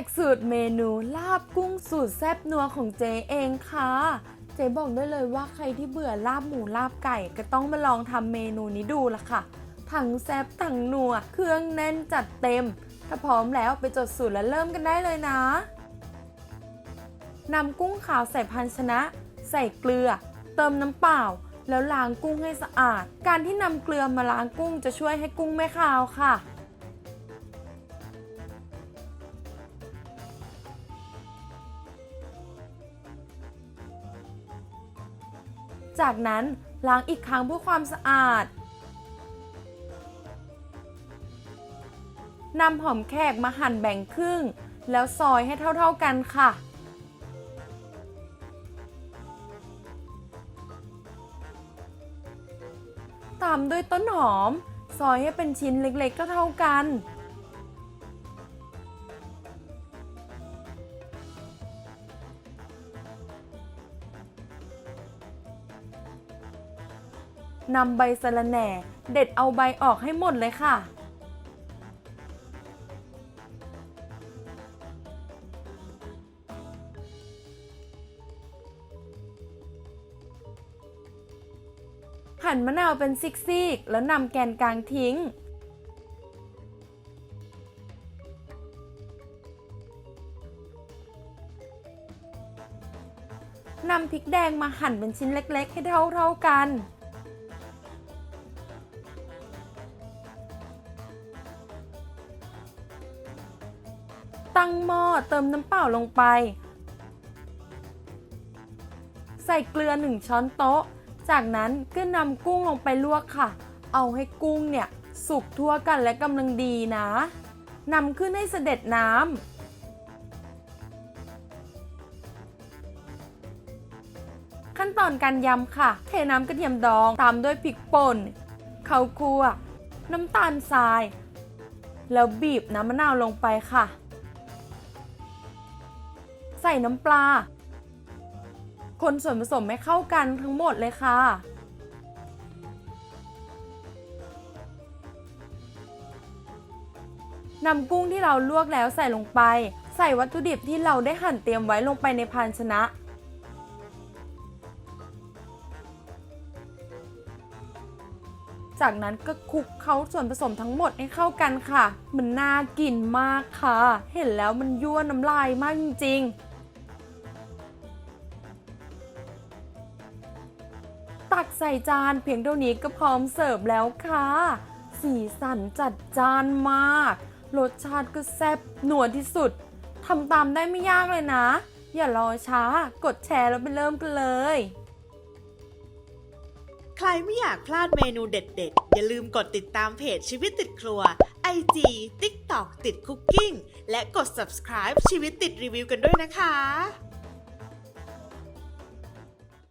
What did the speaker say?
กสูตรเมนูลาบกุ้งสูตรแซ่บนัวของเจเองค่ะ เจบอกได้เลยว่าใครที่เบื่อลาบหมูลาบไก่ก็ต้องมาลองทำเมนูนี้ดูละค่ะ ทั้งแซ่บทั้งนัว เครื่องแน่นจัดเต็ม ถ้าพร้อมแล้วไปจดสูตรแล้วเริ่มกันได้เลยนะนำกุ้งขาวใส่ภาชนะ ใส่เกลือ เติมน้ำเปล่า แล้วล้างกุ้งให้สะอาด การที่นำเกลือมาล้างกุ้งจะช่วยให้กุ้งไม่คาวค่ะ จากนั้นล้างอีกครั้งเพื่อความสะอาดนำหอมแขกมาหั่นแบ่งครึ่ง แล้วซอยให้เท่าๆกันค่ะ ตามด้วยต้นหอม ซอยให้เป็นชิ้นเล็กๆเท่าๆกัน นำใบสะระแหน่ เด็ดเอาใบออกให้หมดเลยค่ะ หั่นมะนาวเป็นซิกๆ แล้วนำแกนกลางทิ้งนำพริกแดงมาหั่นเป็นชิ้นเล็กๆ ให้เท่าๆกัน ตั้งหม้อเติมน้ำเปล่าลงไป ใส่เกลือ 1 ช้อนโต๊ะ จากนั้นก็นำกุ้งลงไปลวกค่ะ เอาให้กุ้งเนี่ยสุกทั่วกันและกำลังดีนะนำขึ้นให้เสด็จน้ำขั้นตอนการยำค่ะ เทน้ำกระเทียมดองตามด้วยพริกป่นข้าวคั่ว น้ำตาลทราย แล้วบีบน้ำมะนาวลงไปค่ะ ส่น้ำปลา คนส่วนผสมให้เข้ากันทั้งหมดเลยค่ะ นำกุ้งที่เราลวกแล้วใส่ลงไป ใส่วัตถุดิบที่เราได้หั่นเตรียมไว้ลงไปในภาชนะจากนั้นก็คลุกเคล้าส่วนผสมทั้งหมดให้เข้ากันค่ะ มันน่ากินมากค่ะ เห็นแล้วมันยั่วน้ำลายมากจริงๆ ตักใส่จานเพียงเท่านี้ก็พร้อมเสิร์ฟแล้วค่ะ สีสันจัดจานมาก รสชาติก็แซ่บหนัวที่สุดทำตามได้ไม่ยากเลยนะ อย่ารอช้ากดแชร์แล้วไปเริ่มกันเลย ใครไม่อยากพลาดเมนูเด็ดๆ อย่าลืมกดติดตามเพจชีวิตติดครัว IG TikTok ติดคุกกิ้งและกด subscribe ชีวิตติดรีวิวกันด้วยนะคะ